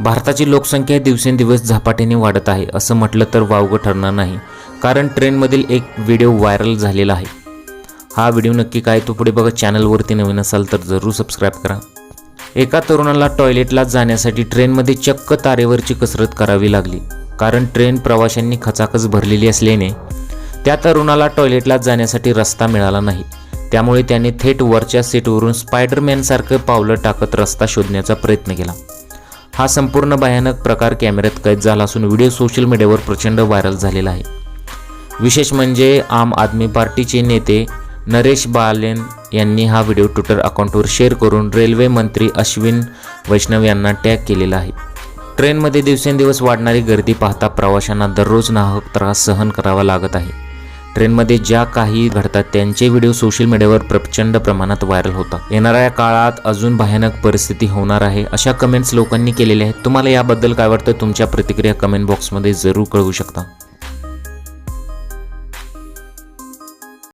भारताची लोकसंख्या दिवसेंदिवस झपाट्याने वाढत आहे असं म्हटलं तर वावगं ठरणार नाही कारण ट्रेनमधील एक व्हिडिओ व्हायरल झालेला आहे. हा व्हिडिओ नक्की काय तो पुढे बघा चॅनलवरती नवीन असाल तर जरूर सबस्क्राईब करा. एका तरुणाला टॉयलेटला जाण्यासाठी ट्रेनमध्ये चक्क तारेवरची कसरत करावी लागली कारण ट्रेन प्रवाशांनी खचाखच भरलेली असल्याने त्या तरुणाला टॉयलेटला जाण्यासाठी रस्ता मिळाला नाही. त्यामुळे त्याने थेट वरच्या सीटवरून स्पायडरमॅनसारखं पावलं टाकत रस्ता शोधण्याचा प्रयत्न केला. हा संपूर्ण भयानक प्रकार कॅमेऱ्यात कैद झाला असून व्हिडिओ सोशल मीडियावर प्रचंड व्हायरल झालेला आहे. विशेष म्हणजे आम आदमी पार्टीचे नेते नरेश बालेन यांनी हा व्हिडिओ ट्विटर अकाउंटवर शेअर करून रेल्वे मंत्री अश्विन वैष्णव यांना टॅग केलेला आहे. ट्रेनमध्ये दिवसेंदिवस वाढणारी गर्दी पाहता प्रवाशांना दररोज नाहक त्रास सहन करावा लागत आहे. ट्रेनमध्ये ज्या काही घडतात त्यांचे व्हिडिओ सोशल मीडियावर प्रचंड प्रमाणात व्हायरल होतात. येणाऱ्या काळात अजून भयानक परिस्थिती होणार आहे. अशा कमेंट्स लोकांनी केलेल्या आहेत. तुम्हाला याबद्दल काय वाटतं? तुमच्या प्रतिक्रिया कमेंट बॉक्समध्ये जरूर कळवू शकता.